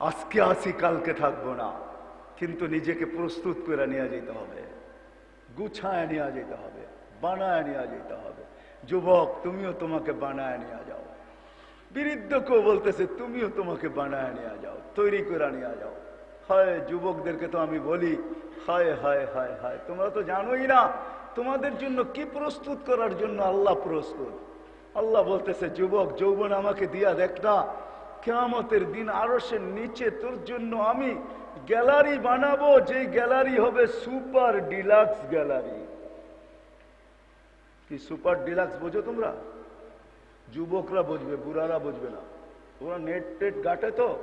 আজকে আসি কালকে থাকব না। কিন্তু নিজেকে প্রস্তুত করে নিয়ে যেতে হবে। গুছায় নিয়ে যেতে হবে, বানায় নিয়ে যেতে হবে। যুবক, তুমিও তোমাকে বানায় নিয়ে যাও। বিরুদ্ধ বিরুদ্ধকেও বলতেছে, তুমিও তোমাকে বানায় নিয়ে যাও, তৈরি করে নিয়ে যাও। হয়, যুবকদেরকে তো আমি বলি, হায় হায় হায় হায়, তোমরা তো জানোই না, তোমাদের জন্য কি প্রস্তুত করার জন্য আল্লাহ প্রস্তুত। আল্লাহ বলতেছে, যুবক, যৌবন আমাকে দিয়া দেখ না কেয়ামতের দিন আরও নিচে তোর জন্য আমি গ্যালারি বানাবো যে গ্যালারি হবে সুপার ডিলাক্স গ্যালারি। কি সুপার ডিলাক্স বোঝো তোমরা? যুবকরা বুঝবে, বুড়ারা বুঝবে না। ওরা নেট টেট গাটে তো,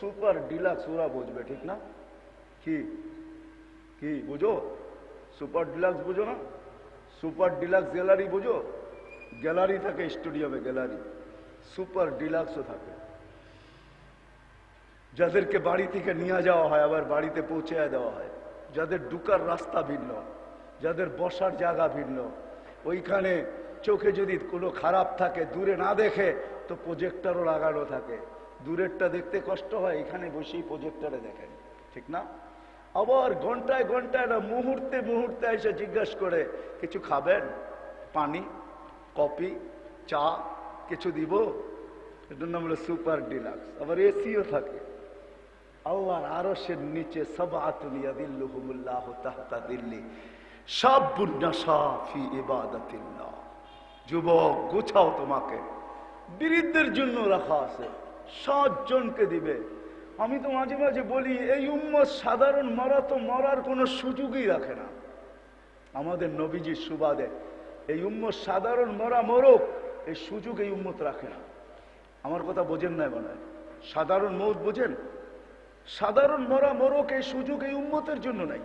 সুপার ডিলাক্স ওরা বুঝবে, ঠিক না? কি? কি বুঝো? সুপার ডিলাক্স বুঝো না? সুপার ডিলাক্স গ্যালারি বুঝো? গ্যালারি থাকে, স্টুডিয়ামে গ্যালারি। সুপার ডিলাক্সও থাকে। যাদেরকে বাড়ি থেকে নিয়ে যাওয়া হয়, আবার বাড়িতে পৌঁছে দেওয়া হয়। যাদের ঢুকার রাস্তা ভিন্ন, যাদের বসার জায়গা ভিন্ন, ওইখানে চোখে যদি কোনো খারাপ থাকে, দূরে না দেখে, তো প্রজেক্টারও লাগানো থাকে। দূরেরটা দেখতে কষ্ট হয়, এখানে বসেই প্রজেক্টারে দেখেন, ঠিক না? আবার ঘন্টায় ঘন্টায় না, মুহূর্তে মুহূর্তে এসে জিজ্ঞাসা করে, কিছু খাবেন? পানি? কফি? চা? কিছু দিব? এটার নাম হলো সুপার ডিলাক্স। আবার এসিও থাকে। আল্লাহর আরশের নিচে সব আতুলিয়া দিল্লুহুমুল্লাহ তাহতা দিল্লি। সব বুন্নাসা ফি ইবাদাতিল্লাহ। যুবক, গুছাও তোমাকে। বিরুদ্ধের জন্য রাখা আছে। সাতজনকে দিবে। আমি তো মাঝে মাঝে বলি, এই উম্মত সাধারণ মরা তো মরার কোনো সুযোগই রাখে না। আমাদের নবীজির সুবাদে, এই উম্মত সাধারণ মরা মরক, এই সুযোগ এই উম্মত রাখে না। আমার কথা বোঝেন না মনে সাধারণ মৌত বোঝেন? সাধারণ মরা মরক এই সুযোগ এই উম্মতের জন্য নাই।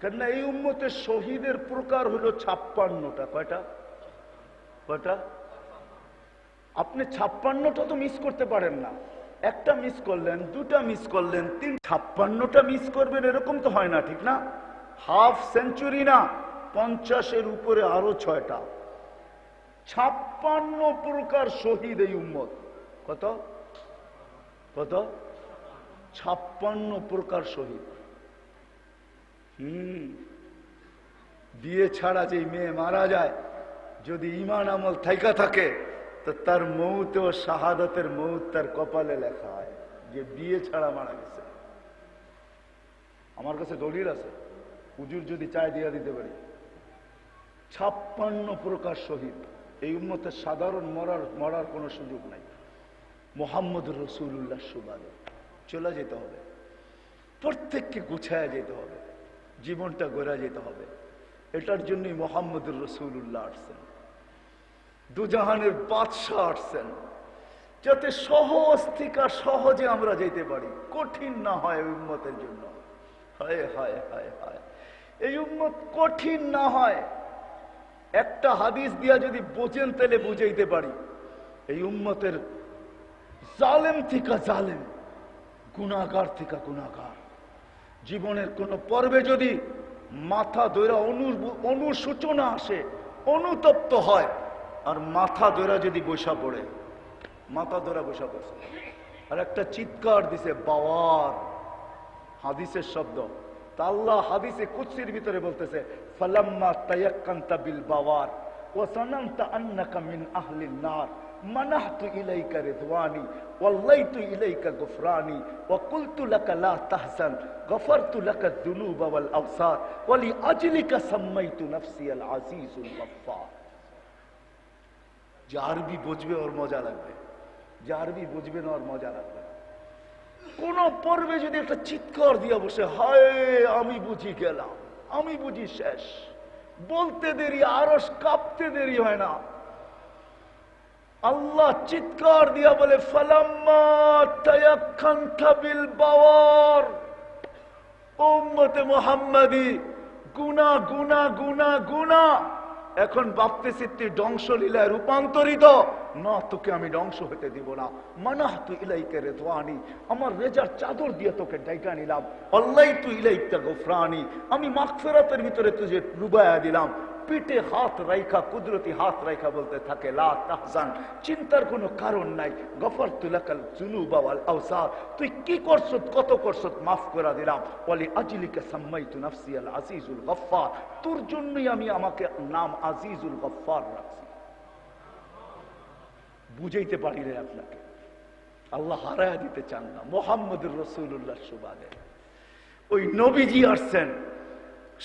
কেননা এই উম্মতের শহীদের প্রকার হলো ছাপ্পান্নটা। কয়টা? কয়টা? আপনি ছাপ্পান্নটা তো মিস করতে পারেন না। একটা মিস করলেন, দুটা মিস করলেন, তিন ছাপ্পান্নটা মিস করবেন এরকম তো হয় না, ঠিক না? হাফ সেঞ্চুরি না, পঞ্চাশের উপরে আরও ছয়টা। ছাপ্পান্ন প্রকার শহীদ এই উম্মত। কত? কত? ছাপ্পান্ন প্রকার শহীদ। হুম, বিয়ে ছাড়া যে মেয়ে মারা যায়, যদি ইমান আমল থাইকা থাকে, তো তার মৌত ও শাহাদতের মৌত তার কপালে লেখা হয় যে বিয়ে ছাড়া মারা গেছে। আমার কাছে দলিল আছে, হুজুর যদি চায় দিয়া দিতে পারি। ছাপ্পান্ন প্রকার শহীদ, এই উম্মতের সাধারণ মরার মরার কোনো সুযোগ নাই। মোহাম্মদ রসুল্লাহ সুবাদে। চলে যেতে হবে। প্রত্যেককে গুছায় যেতে হবে। জীবনটা গড়া যেতে হবে। এটার জন্যই মোহাম্মদুর রসুল্লাহ আসছেন। দুজাহানের বাদশাহ আসছেন। যাতে সহজ থেকে সহজে আমরা যেতে পারি। কঠিন না হয় উম্মতের জন্য। হায় হায় হায় হায়। এই উম্মত কঠিন না হয়। একটা হাদিস দিয়া যদি বোঝেন, তাহলে বুঝাইতে পারি। এই উম্মতের জালেম থেকে জালেম। গুণাগার থেকে গুণাগার। জীবনের কোন পর্বে যদি মাথা দৈরা অনু অনুসূচনা আসে, অনুতপ্ত হয়, আর মাথা দৈরা যদি বসা পড়ে, মাথা দৈরা বসা পড়ছে। আর একটা চিৎকার দিছে, বাওয়ার, হাদিসের শব্দ। তা আল্লাহ হাদিসে কুৎসির ভিতরে বলতেছে, ফালাম্মা তায়াক্কান্তা বিল বাওয়ার ও সানামতা আন্নাকা মিন আহলিন নার। منحت إليك رضواني والليت إليك غفراني وقلت لك لا تحزن غفرت لك الذنوب والأوصار ولأجلك سميت نفسي العزيز الغفار যে আরবি বুঝবে ওর মজা লাগবে যে আরবি বুঝবে না ওর মজা লাগবে কোন পর্বে যদি একটা চিৎকার দিয়া বসে হায় আমি বুঝি গেলাম আমি বুঝি শেষ বলতে দেরি আরস কাঁপতে দেরি হয় না আল্লাহ চিৎকার দিয়া বলে, ফালাম্মা তায়াক্কান্তা বিল বাওয়ার। গুনা গুনা গুনা গুনা। এখন তুই ধ্বংসলীলায় রূপান্তরিত। না, তোকে আমি ধ্বংস হতে দিব না। মানাহ তু ইলাইকে রেদওয়ানি। আমার রেজার চাদর দিয়ে তোকে ডাইকা নিলাম। আল্লাহ তুই ইলাইকা গোফরানি। আমি মাগফিরাতের ভিতরে তুঝে ডুবায়া দিলাম। পিঠে হাত রাইখা, কুদরতি হাত রাইখা বলতে থাকে, লা চিন্তার কোনো কারণ নাই। গফর তুলাকাল জুনুবা ওয়াল আওসার, তুই কি করছত, কত করছত, মাফ করে দিলাম। ওয়ালি আজলিকা সাম্মাইতু নাফসি আল আজিজুল গফফার, তোর জন্যই আমি আমাকে নাম আজিজুল গফফার রাখছি। বুঝাইতে পারি রে আপনাকে। আল্লাহ হারায়া দিতে চান না। মোহাম্মদুর রসুল্লাহ সুবাদে। ওই নবীজি আসছেন।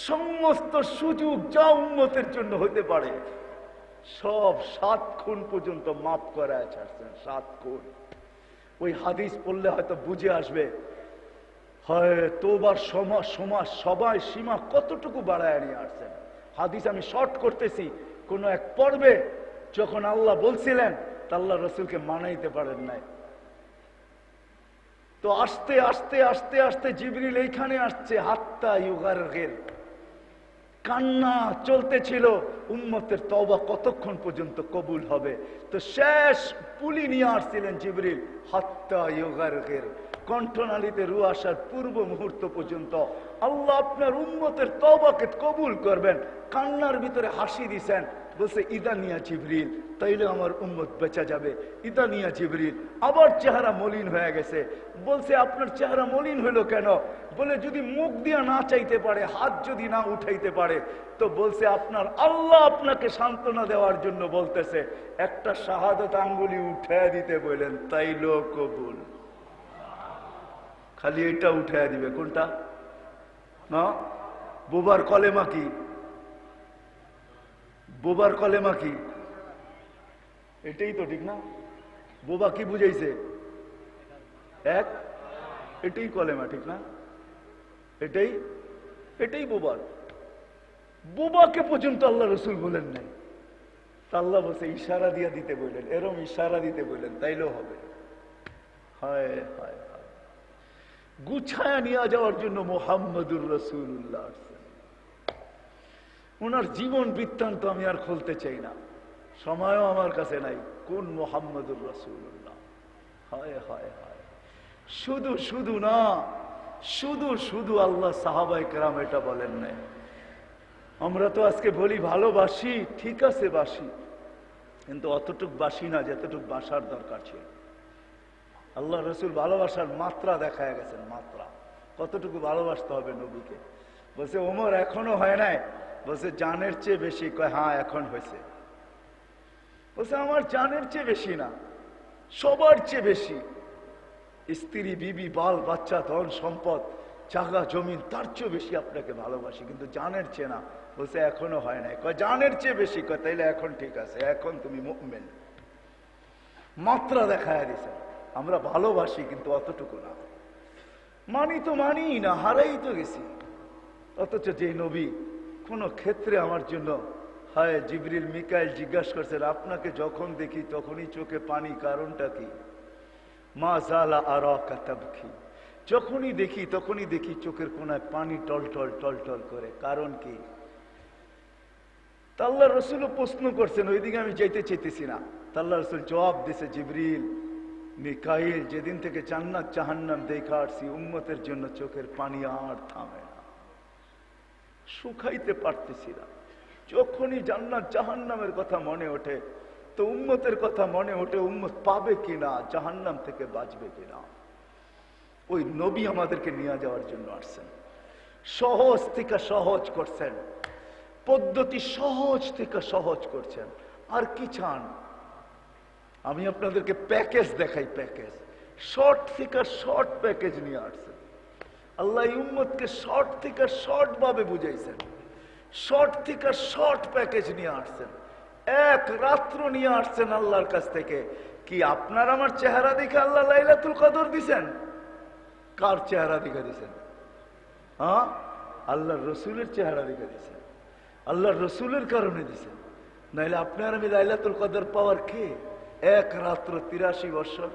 সমস্ত সুযোগ যা উন্মতের জন্য হতে পারে, সব সাত খুন পর্যন্ত মাফ করায় ছাড়ছেন, সাত খুন। ওই হাদিস পড়লে হয়তো বুঝে আসবে, হয় তোবার সমাজ সমাজ, সবাই সীমা কতটুকু বাড়ায় নিয়ে আসছেন। হাদিস আমি শর্ট করতেছি, কোন এক পর্বে যখন আল্লাহ বলছিলেন, তা আল্লাহ রসুলকে মানাইতে পারেন নাই। তো আস্তে আস্তে আস্তে আস্তে জিবরিল এইখানে আসছে, হাত্তা ইউগার গেল কান্না চলতেছিল। উম্মতের তবা কতক্ষণ পর্যন্ত কবুল হবে? তো শেষ পুলি নিয়ে আসছিলেন জিবরিল। হাত্তা ইয়োগারকের কণ্ঠনালীতে রু আসার পূর্ব মুহূর্ত পর্যন্ত আল্লাহ আপনার উম্মতের তবাকে কবুল করবেন। কান্নার ভিতরে হাসি দিছেন। বলছে ইদানিয়া জিবরিল, তাইলে আমার উম্মত বেঁচা যাবে। ইদানিয়া জিবরিল, আবার চেহারা মলিন হয়ে গেছে। বলছে, আপনার চেহারা মলিন হলো কেন? বলে, যদি মুখ দিয়া না চাইতে পারে, হাত যদি না উঠাইতে পারে, তো বলছে, আপনার আল্লাহ আপনাকে সান্ত্বনা দেওয়ার জন্য বলতেছে, একটা শাহাদত আঙ্গুলি উঠে দিতে বললেন, তাইলো কবুল। খালি এটা উঠে দিবে, কোনটা? না বোবার কলেমা কি? বোবার কলেমা কি? এটাই তো ঠিক না। বোবা কি বুঝাইছে? এক, এটাই কলেমা ঠিক না। এটাই এটাই বোবার। বোবাকে পর্যন্ত আল্লাহ রসুল বলেন নাই। আল্লাহ বলছে, ইশারা দিয়া দিতে বললেন। এরম ইশারা দিতে বললেন, তাইলেও হবে। হায় হায় হায়। গুছায়া নিয়ে যাওয়ার জন্য মোহাম্মদুর রসুল্লাহ ওনার জীবন বৃত্তান্ত আমি আর খুলতে চাই না। সময়ও আমার কাছে নাই। কোন মোহাম্মদুর রসুল্লাহ হায় হায় হায়। শুধু শুধু না, শুধু শুধু আল্লাহ সাহাবাই কেরাম এটা বলেন নাই। আমরা তো আজকে বলি ভালোবাসি, ঠিক আছে বাসি, কিন্তু অতটুক বাসি না, যতটুক বাসার দরকার ছিল। আল্লাহ রসুল ভালোবাসার মাত্রা দেখা গেছেন, মাত্রা। কতটুকু ভালোবাসতে হবে নবীকে? বলছে, ওমর এখনও হয় নাই। বলছে, জানের চেয়ে বেশি। কয় হ্যাঁ এখন হয়েছে। বলছে, আমার জানের চেয়ে বেশি না, সবার চেয়ে বেশি। স্ত্রী, বিবি, বাল, বাচ্চা, ধন, সম্পদ জাগা জমিন তার চেয়ে বেশি আপনাকে ভালোবাসি, কিন্তু জানের চেয়ে না। বলছে, এখনও হয় নাই। কয়, জানের চেয়ে বেশি? কয়, তাইলে এখন ঠিক আছে, এখন তুমি মুভমেন্ট মাত্রা দেখায় দিছে, আমরা ভালোবাসি, কিন্তু অতটুকু না। মানি তো মানি না, হারাই তো গেছি। অথচ যে নবী কোন ক্ষেত্রে আমার জন্য, হায় জিবরিল মিকাইল জিজ্ঞাসা করছেন আপনাকে যখন দেখি তখনই চোখে পানি, কারণটা কি? মা জালা আর যখনই দেখি তখনই দেখি চোখের কোনায় পানি টল টল টল টল করে। কারণ কি? তাল্লা রসুলও প্রশ্ন করছেন, ওইদিকে আমি যাইতে চাইতেছি না। তাল্লা রসুল জবাব দিছে জিবরিল, মিকাইল, যেদিন থেকে জান্নাত জাহান্নাম দেখা আসছি, উম্মতের জন্য চোখের পানি আর থামে শুকাইতে পারতেছি না। যখনই জান্নাত জাহান্নামের কথা মনে ওঠে, তো উম্মতের কথা মনে ওঠে, উম্মত পাবে কিনা, জাহান্নাম থেকে বাঁচবে কিনা। ওই নবী আমাদেরকে নিয়ে যাওয়ার জন্য আসছেন। সহজ থেকে সহজ করছেন। পদ্ধতি সহজ থেকে সহজ করছেন। আর কি চান? আমি আপনাদেরকে প্যাকেজ দেখাই, প্যাকেজ। শর্ট থেকে শর্ট প্যাকেজ নিয়ে আসছেন আল্লাহ উম্মতকে শর্ট থেকে শর্ট ভাবে বুঝাইছেন। শর্ট থেকে শর্ট প্যাকেজ নিয়ে আসছেন। এক রাত্র নিয়ে আসছেন আল্লাহর কাছ থেকে। কি আপনার আমার চেহারা দেখে আল্লাহ লাইলাতুল কদর দিছেন? কার চেহারা দেখে দিছেন? হ্যাঁ? আল্লাহ রসুলের চেহারা দেখে দিছেন। আল্লাহ রসুলের কারণে দিছেন। নাইলে আপনার আমি লাইলাতুল কদর পাওয়ার কে? এক রাত্র তিরাশি বৎসর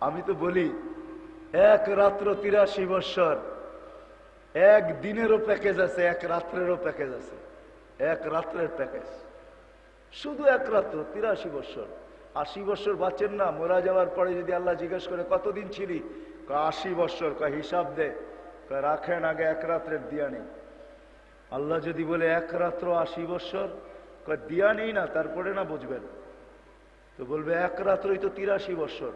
আমি তো বলি এক রাত্র তিরাশি বৎসর। এক দিনেরও প্যাকেজ আছে, এক রাত্রেরও প্যাকেজ আছে। এক রাত্রের প্যাকেজ শুধু এক রাত্র, তিরাশি বৎসর। আশি বৎসর বাঁচেন না, মোরা যাওয়ার পরে যদি আল্লাহ জিজ্ঞেস করে, কতদিন ছিলি? আশি বৎসর। কয়, হিসাব দে। কয়, রাখেন আগে এক রাত্রের দিয়া নেই। আল্লাহ যদি বলে, এক রাত্র আশি বৎসর? কয়, দিয়া নেই না, তারপরে না বুঝবেন। তো বলবে, এক রাত্রই তো তিরাশি বছর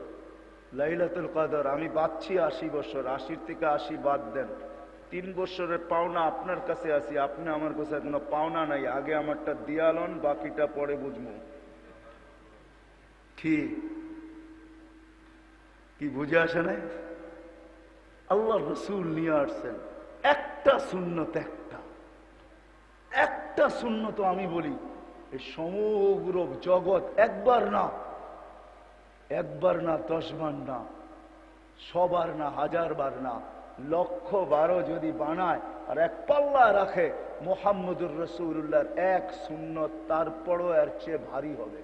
লাইলাতুল কাদর, আমি বাঁচছি আশি বছর, আশির থেকে আশি বাদ দেন। তিন বছরের পাওনা আপনার কাছে আসি আপনি আমার কাছে কোনো পাওনা নাই, আগে আমারটা দিয়ালন, বাকিটা পরে বুঝব। কি? কি বুঝে আসে নাই? আল্লাহ রসুল নিয়ে আসছেন। একটা শূন্যত একটা। একটা শূন্যত আমি বলি, এই সমগ্র জগৎ একবার না একবার না দশবার না, সবার না হাজার বার না লক্ষ বারো যদি বানায় আর এক পাল্লা রাখে, মোহাম্মদুর রসুল্লাহর এক শূন্য তারপরও এর চেয়ে ভারী হবে।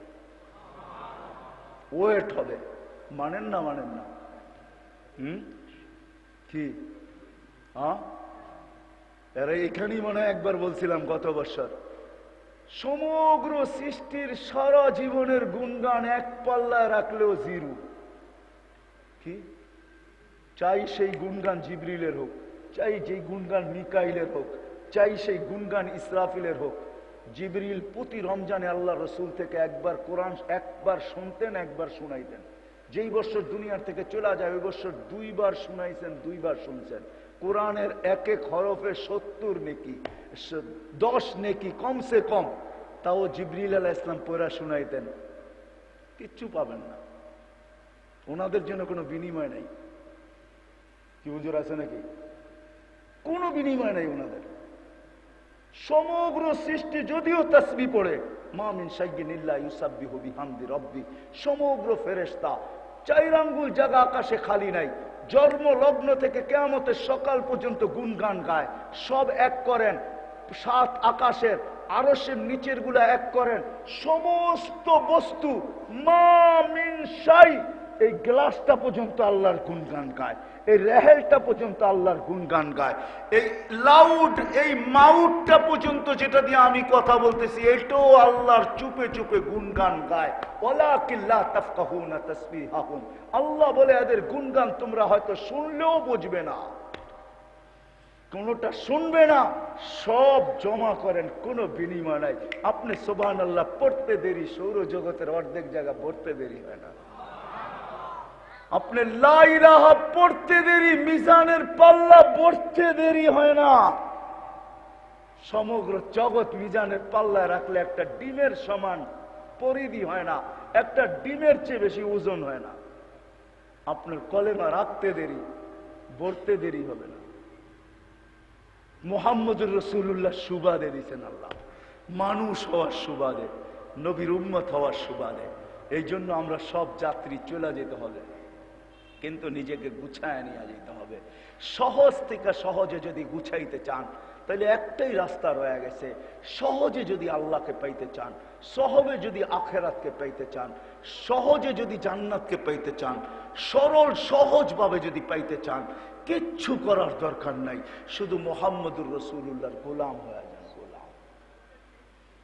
ওয়েট হবে। মানেন না মানেন না? হুম? কি? হ্যাঁ এখানেই মনে একবার বলছিলাম গত বছর। সমগ্র সৃষ্টির সারা জীবনের গুণগান এক পাল্লায় রাখলেও জিরু। কি? চাই সেই গুণগান জিবরিলের হোক, চাই যেই গুণগান মিকাইলের হোক, চাই সেই গুণগান ইসরাফিলের হোক। জিবরিল প্রতি রমজানে আল্লাহ রসুল থেকে একবার কোরআন একবার শুনতেন, একবার শুনাইতেন। যেই বছর দুনিয়ার থেকে চলে যায়, ওই বছর দুইবার শুনাইছেন, দুইবার শুনছেন। কোরআনের এক এক হরফে সত্তর নেকি দশ নেকি, কমসে কম। তাও জিবরিল আলাহ ইসলাম পড়া শুনাইতেন। কিচ্ছু পাবেন না। ওনাদের জন্য কোনো বিনিময় নেই। কি হুজুর আছে নাকি? কোনো বিনিময় নেই ওনাদের। সমগ্র সৃষ্টি যদিও তসবি পড়ে মামিন সাইগি সাইগিনিল্লা ইউসাব্বি হবি হামদি রব্বি, সমগ্র ফেরেস্তা চার আঙ্গুল জায়গা আকাশে খালি নাই জন্ম লগ্ন থেকে কেয়ামতের সকাল পর্যন্ত গুনগান গায়। সব এক করেন, সাত আকাশের আরসের নিচেরগুলা এক করেন। সমস্ত বস্তু মা মিন সাই এই গ্লাসটা পর্যন্ত আল্লাহর গুনগান গায়। এই রেহেলটা পর্যন্ত আল্লাহর গুনগান গায়। এই লাউড, এই মাউটটা পর্যন্ত যেটা দিয়ে আমি কথা বলতেছি, এটাও আল্লাহর চুপে চুপে গুনগান গায়। ওলা কিল্লা তাফকাহুনা তাসবিহাহুম। আল্লাহ বলে, এদের গুনগান তোমরা হয়তো শুনলেও বুঝবে না। কোনোটা শুনবে না, সব জমা করেন, কোনো বিনিময় নাই। আপনি সোবান আল্লাহ পড়তে দেরি, সৌরজগতের অর্ধেক জায়গা পড়তে দেরি হয় না। আপনি লাইরাহা পড়তে দেরি, মিজানের পাল্লা পড়তে দেরি হয় না। সমগ্র জগৎ মিজানের পাল্লায় রাখলে একটা ডিমের সমান পরিধি হয় না, একটা ডিমের চেয়ে বেশি ওজন হয় না। আপনার কলেমা রাখতে দেরি, পড়তে দেরি হবে না। মোহাম্মদুর রসুল্লাহ সুবাদে দিচ্ছেন আল্লাহ। মানুষ হওয়ার সুবাদে, নবীর উম্মত হওয়ার সুবাদে। এই জন্য আমরা সব যাত্রী চলে যেতে হবে। কিন্তু নিজেকে গুছায় নিয়ে যেতে হবে। সহজ থেকে সহজে যদি গুছাইতে চান, তাহলে একটাই রাস্তা রয়ে গেছে। সহজে যদি আল্লাহকে পাইতে চান সহবে যদি আখেরাতকে পাইতে চান, সহজে যদি জান্নাতকে পাইতে চান, সরল, সহজভাবে যদি পাইতে চান, কিচ্ছু করার দরকার নাই। শুধু মোহাম্মদুর রসুল্লাহর গোলাম হয়ে